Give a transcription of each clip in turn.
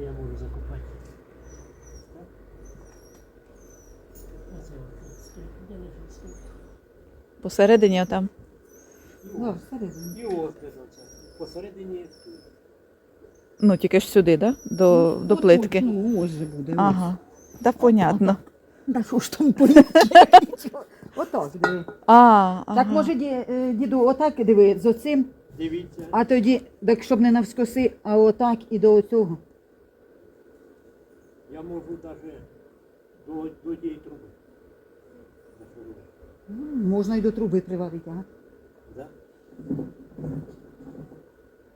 Я можу закопати? Так? А це от, лежить. Посередині там. І Да, ось. всередині. І ось де оце. Посередині тут. Ну, тільки ж сюди, да? До, до Отут, плитки. Ну, ось же буде. Ага. Да, понятно. ось. Да що ж там поняття? Отак диви. А, ага. Так може, ді- е, діду, отак диви, з оцим, Дивіться. а тоді, так щоб не навскоси, а отак і до оцього. Я можу навіть до, до тієї труби. М, Можна і до труби приварити, ага. Да?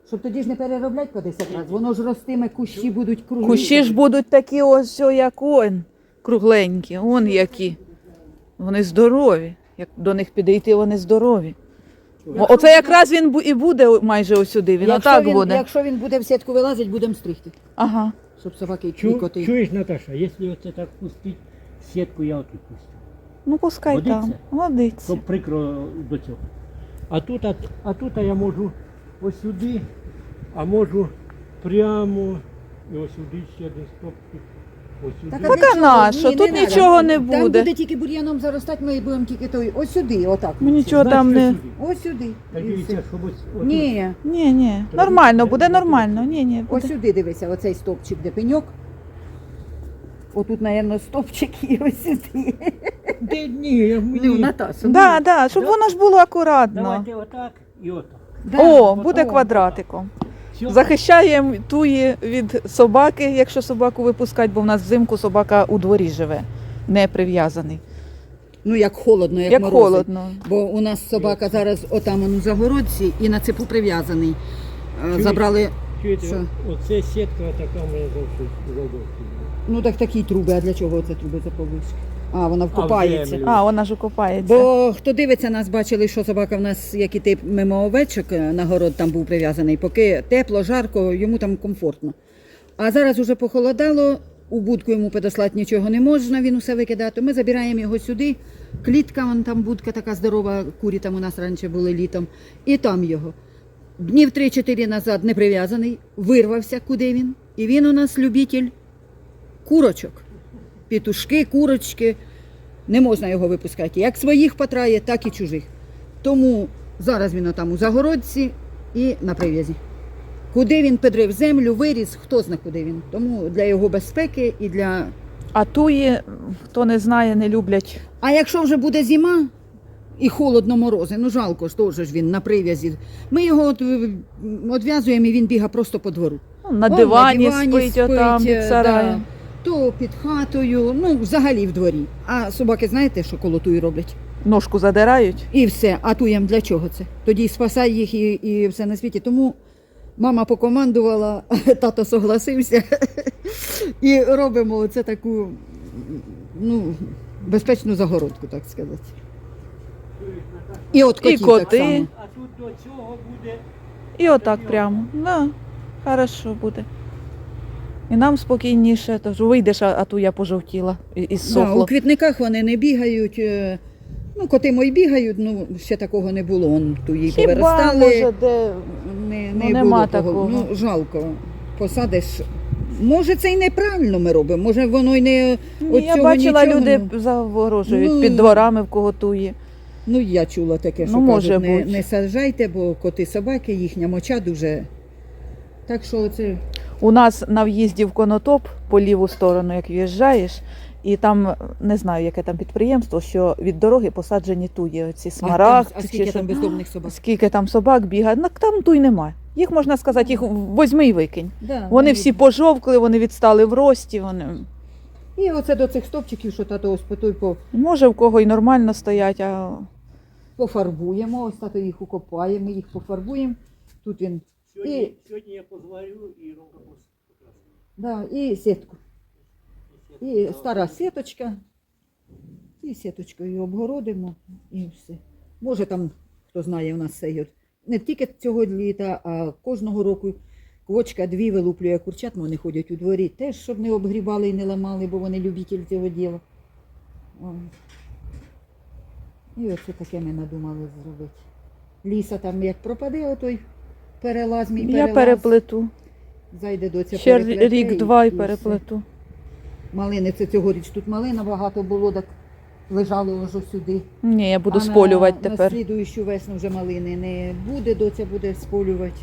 Щоб тоді ж не переробляти по 10 разів. Воно ж ростиме, кущі будуть круглі. Кущі ж будуть такі ось, о, як он, кругленькі, он які. Вони здорові. Як до них підійти, вони здорові. Оце якраз він бу- і буде майже ось сюди. Він якщо отак він, буде. Якщо він буде в сітку вилазити, будемо стригти. Ага. Щоб собаки і Чу, коти. чуєш, Наташа, якщо оце так пустити, сітку я отут пустю. Ну пускай Годиться? там. Годиться. Щоб прикро до цього. А тут, а, а тут я можу ось сюди, а можу прямо і ось сюди ще один стопчик. Так, Ну, для та чого? нащо? Ні, Тут не нічого не Там буде. буде тільки бур'яном заростати, ми будемо тільки той. Ось сюди, отак. Ми нічого там не. Ось сюди. Так І дивіться, щоб ось отут. Ні, Ні, ні. Нормально, буде нормально. Ні, ні. ось Буде. сюди дивися, оцей стовпчик, де пеньок. Отут, мабуть, стовпчик і ось сюди. Де ні, я Ну, мені. Натасу. Да, да, щоб воно ж було акуратно. Давайте отак і отак. Да. О, буде квадратиком. Все. Захищаємо туї від собаки, якщо собаку випускати, бо в нас взимку собака у дворі живе, не прив'язаний. Ну, як холодно, як, Як морози. холодно. Бо у нас собака зараз отам он у загородці і на цепу прив'язаний. Е, Чуєш? Забрали, Чуєте, Що? оце сітка така моя зовсім зовсім. ну так такі труби, а для чого це труби заповишки? А, вона вкопається. А, вона ж окопається. Бо хто дивиться, нас бачили, що собака в нас, як іти мимо овечок, е, на город там був прив'язаний, поки тепло, жарко, йому там комфортно. А зараз уже похолодало, у будку йому подослати нічого не можна, він усе викидати. Ми забираємо його сюди. Клітка, вон там будка така здорова, курі там у нас раніше були літом, і там його. Днів 3-4 назад не прив'язаний, вирвався, куди він. І він у нас любитель курочок. Петушки, курочки. Не можна його випускати. Як своїх потрає, так і чужих. Тому зараз він там у загородці і на прив'язі. Куди він підрив землю, виріс, хто зна куди він. Тому для його безпеки і для. А туї, хто не знає, не люблять. А якщо вже буде зима і холодно морози, ну жалко ж теж ж він на прив'язі. Ми його от, е, одв'язуємо і він бігає просто по двору. Ну, на Он дивані, спить, отам е, під сараєм. да. То під хатою, ну взагалі в дворі. А собаки знаєте, що коло туї роблять? Ножку задирають. І все. А туєм для чого це? Тоді спасай їх і, і все на світі. Тому мама покомандувала, тато согласився. І робимо оце таку ну, безпечну загородку, так сказати. І от котів коти. так само. А тут до цього буде І отак прямо. Да, хорошо буде. І нам спокійніше, тож вийдеш, а а туя пожовтіла і, і Да, у квітниках вони не бігають. е, Ну, коти мої бігають, ну ще такого не було. Он ту їй Хіба, повиростали. може, де Не, Ну, нема було такого. Ну, жалко. Посадиш. Може, це і неправильно ми робимо. Може, воно й не. Ні, От я цього бачила, нічого люди не- заворожують Ну, під дворами в кого туї. Ну, я чула таке, що Ну, може кажуть, не, бути. не саджайте, бо коти собаки, їхня моча дуже. Так що це. У нас на в'їзді в Конотоп по ліву сторону, як в'їжджаєш, і там не знаю, яке там підприємство, що від дороги посаджені туї, оці а, там, а скільки що. там бездомних собак? Скільки там собак бігає, ну там туй немає. Їх можна сказати, їх возьми і викинь. Да, Вони всі пожовкли, вони відстали в рості. Вони І оце до цих стопчиків, що тато ось по той по, може в кого й нормально стоять, а пофарбуємо, ось тато їх укопаємо, їх пофарбуємо. Тут він. сьогодні, І- сьогодні я позварю і покрасить. Да, і сітку. І стара сіточка. І сіточкою обгородимо і все. Може там, хто знає, у нас от, не тільки цього літа, а кожного року квочка дві вилуплює курчат, вони ходять у дворі. Теж, щоб не обгрібали і не ламали, бо вони любителі цього діла. О. І оце таке ми надумали зробити. Ліса там як пропаде, отой перелаз мій я переплету. Зайде доця Ще рік-два і переплету. Малини, це цьогоріч тут малина багато було, так лежало аж сюди. Ні, я буду а сполювати на, тепер. На слідуючу весну вже малини не буде, доця буде сполювати.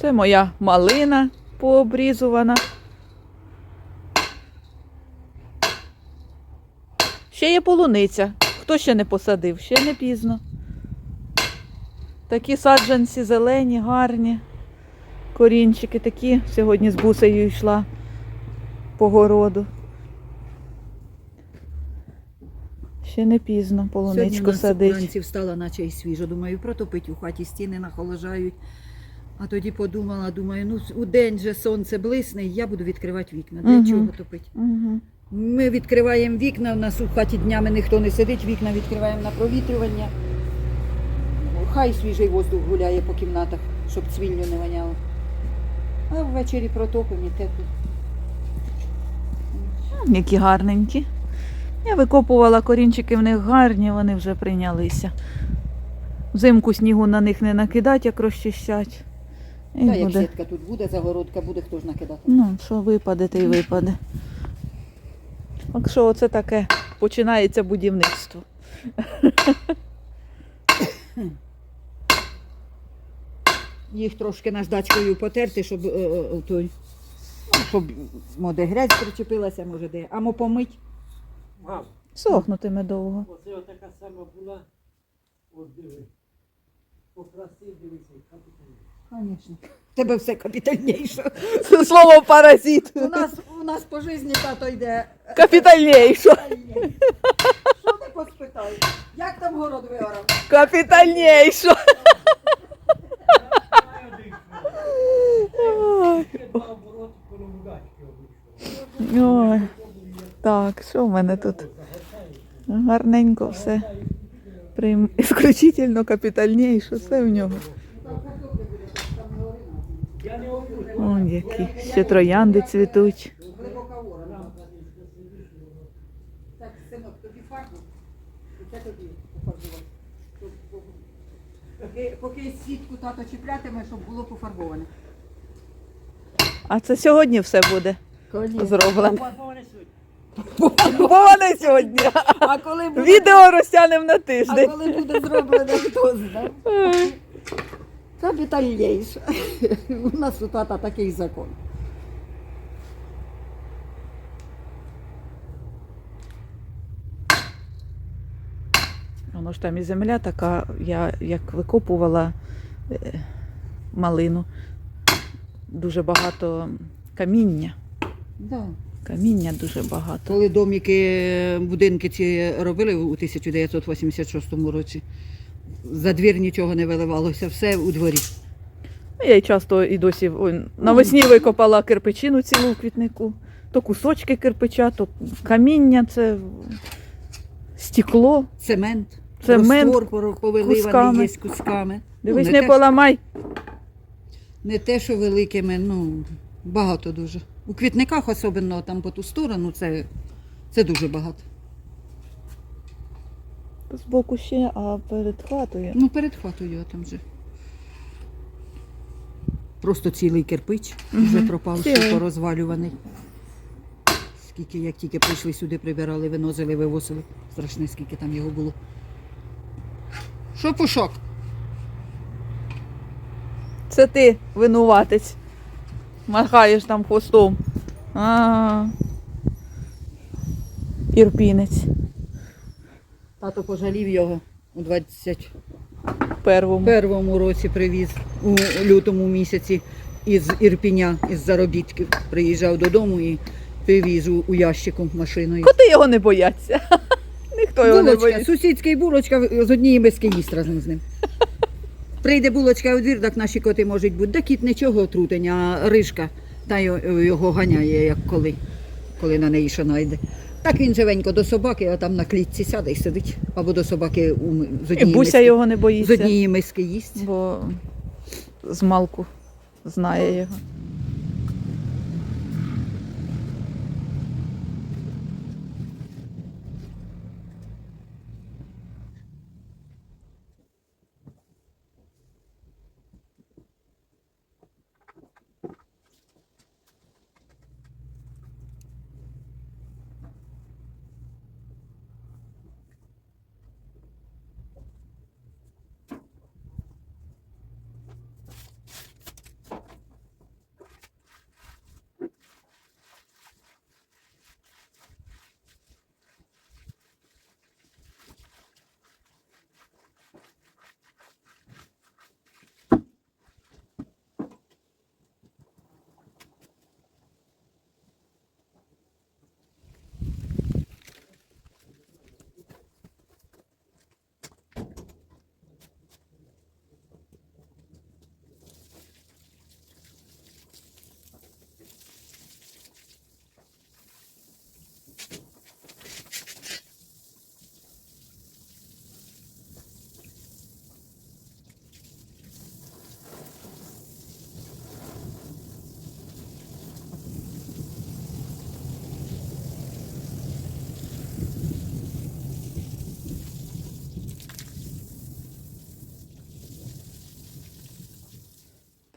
Це моя малина пообрізувана. Ще є полуниця. Хто ще не посадив? Ще не пізно. Такі саджанці зелені, гарні. Корінчики такі. Сьогодні з бусею йшла по городу. Ще не пізно полуничку садить. вранці встала, наче й свіжо. Думаю, протопить у хаті стіни нахоложають. А тоді подумала, думаю, ну у день же сонце блисне, я буду відкривати вікна. Для Мгм. чого топити? Угу. Ми відкриваємо вікна, у нас у хаті днями ніхто не сидить, вікна відкриваємо на провітрювання. Хай свіжий воздух гуляє по кімнатах, щоб цвіллю не воняло. А ввечері протопимо і тепло. Які гарненькі. Я викопувала корінчики, в них гарні, вони вже прийнялися. Взимку снігу на них не накидать, як розчищать. І Та як буде. сітка тут буде, загородка буде, хто ж накидати. Ну, що випаде, то й випаде. Так що оце таке починається будівництво. Їх трошки наждачкою потерти, щоб е, е, той, ну, щоб може грязь причепилася, може де. Амо помить. Мам, Сохнутиме довго. оце така сама була. От диви. По красі дивися, капітально. Звісно. Тебе все капітальніше. Це слово паразит. У нас, у нас по житті тато йде. Капітальніше. Що ти поспитай? Як там город виорав? Капітальніше. Ой. Ой. Так, що в мене тут? Гарненько все. Прям ісключительно капітальніше, все в нього. Вон які. Ще троянди цвітуть. Поки сітку тато чіплятиме, щоб було пофарбоване. А це сьогодні все буде зроблено. Вони сьогодні. А коли буде, Відео розтягнемо на тиждень. а коли буде зроблено, хто знає. Капітальніше. У нас у тата такий закон. Воно ж там і земля така, я як викопувала е, малину, дуже багато каміння. Да. Каміння дуже багато. Коли домики, будинки ці робили у 1986 році, за двір нічого не виливалося, все у дворі. Ну, Я й часто і досі ой, навесні викопала кирпичину цілу в квітнику. То кусочки кирпича, то каміння, це стекло. Цемент розтвор пор- повиливаний кусками. є кусками. Дивись, ну, не те, поламай. Не те, що великими, ну багато дуже. У квітниках, особливо там по ту сторону, це, це дуже багато. Збоку ще, а перед хатою. Ну, перед хатою там вже. Просто цілий кирпич вже Мгм. пропавший, порозвалюваний. Скільки, як тільки прийшли сюди, прибирали, виносили, вивозили. Страшне, скільки там його було. Що пушок? Це ти винуватець. Махаєш там хвостом. А. Ірпінець Тато пожалів його у 21 первому. році привіз у лютому місяці із Ірпіня, із заробітків. Приїжджав додому і привіз у, ящику машиною. Коти його не бояться. Ніхто його не Булочка, боїться. сусідська булочка з однієї миски їсть разом з ним. Прийде булочка у двір, так наші коти можуть бути. Да кіт нічого отрутень, а рижка та його, його ганяє, як коли, коли на неї що найде. Так він живенько до собаки, а там на клітці сяде і сидить. Або до собаки у, з І однієї Буся миски, його не з боїться, однієї миски їсть. бо з малку знає його.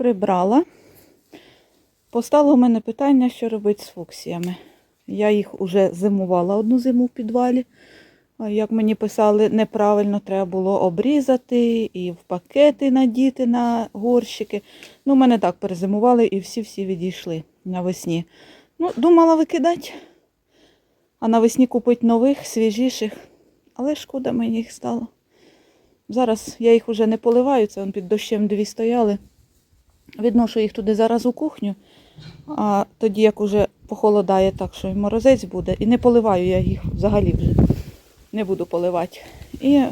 Прибрала. Постало у мене питання, що робити з фуксіями. Я їх уже зимувала одну зиму в підвалі. Як мені писали, неправильно треба було обрізати і в пакети надіти на горщики. Ну, мене так перезимували і всі-всі відійшли навесні. Ну, думала викидати, а навесні купити нових, свіжіших. Але шкода мені їх стало. Зараз я їх вже не поливаю, це вон під дощем дві стояли. Відношу їх туди зараз у кухню, а тоді як уже похолодає так, що і морозець буде, і не поливаю я їх взагалі вже. Не буду поливати. І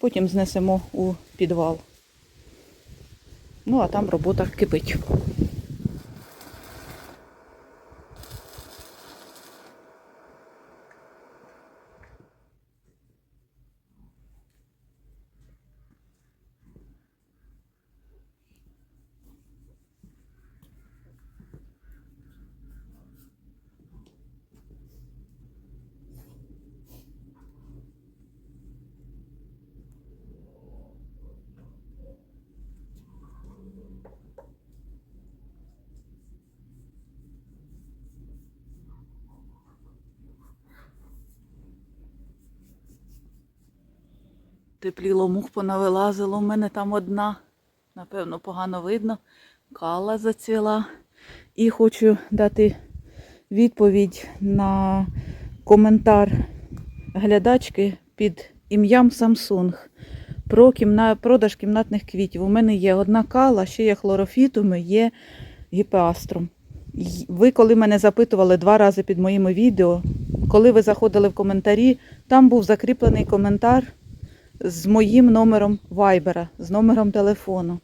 потім знесемо у підвал. Ну, а там робота кипить. Тепліло мух понавилазило. У мене там одна, напевно, погано видно. Кала зацвіла. І хочу дати відповідь на коментар глядачки під ім'ям Samsung про кімна... продаж кімнатних квітів. У мене є одна кала, ще є хлорофітуми, є гіпеаструм. Й- Ви, коли мене запитували два рази під моїми відео, коли ви заходили в коментарі, там був закріплений коментар з моїм номером вайбера, з номером телефону.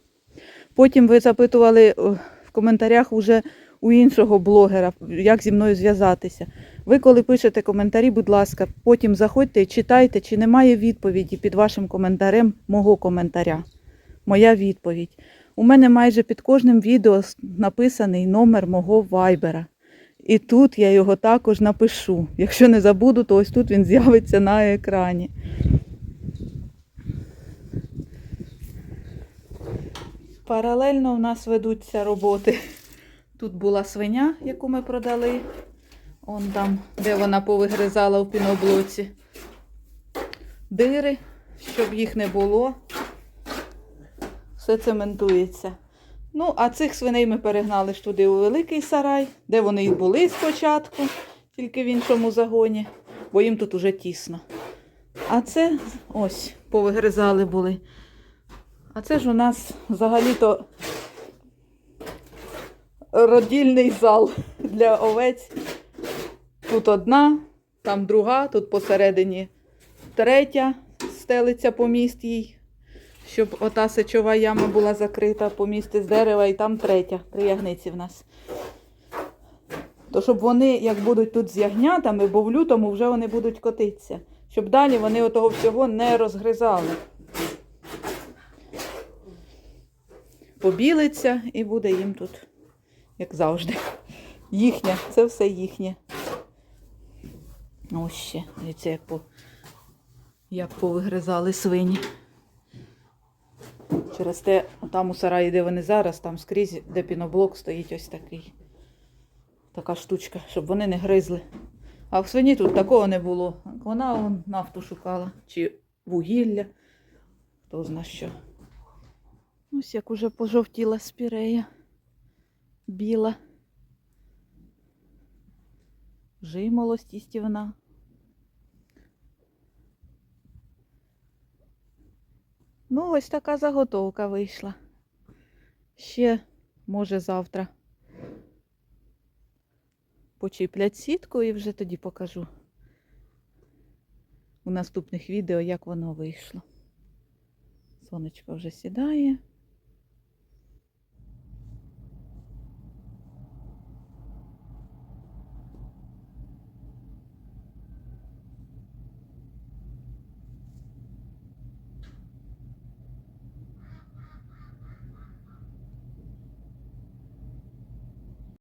Потім ви запитували в коментарях уже у іншого блогера, як зі мною зв'язатися. Ви, коли пишете коментарі, будь ласка, потім заходьте і читайте, чи немає відповіді під вашим коментарем мого коментаря. Моя відповідь. У мене майже під кожним відео написаний номер мого вайбера. І тут я його також напишу. Якщо не забуду, то ось тут він з'явиться на екрані. Паралельно в нас ведуться роботи. Тут була свиня, яку ми продали. Он там, де вона повигризала в піноблоці. Дири, щоб їх не було. Все цементується. Ну, а цих свиней ми перегнали ж туди у великий сарай, де вони і були спочатку, тільки в іншому загоні, бо їм тут уже тісно. А це ось повигризали були. А це ж у нас взагалі-то родільний зал для овець. Тут одна, там друга, тут посередині третя стелиться поміст їй, щоб ота сечова яма була закрита, помісти з дерева, і там третя при ягниці в нас. То щоб вони, як будуть тут з ягнятами, бо в лютому вже вони будуть котитися, щоб далі вони отого всього не розгризали. Побілиться і буде їм тут, як завжди. Їхнє, це все їхнє. Ось ще, дивіться, як, по, як повигризали свині. Через те, там у сараї, де вони зараз, там скрізь, де піноблок стоїть ось такий. Така штучка, щоб вони не гризли. А в свині тут такого не було. Вона вон, нафту шукала, чи вугілля, хто зна що. Ось як уже пожовтіла спірея. Біла. Жимолость істівна. Ну, ось така заготовка вийшла. Ще, може, завтра почіплять сітку і вже тоді покажу у наступних відео, як воно вийшло. Сонечко вже сідає.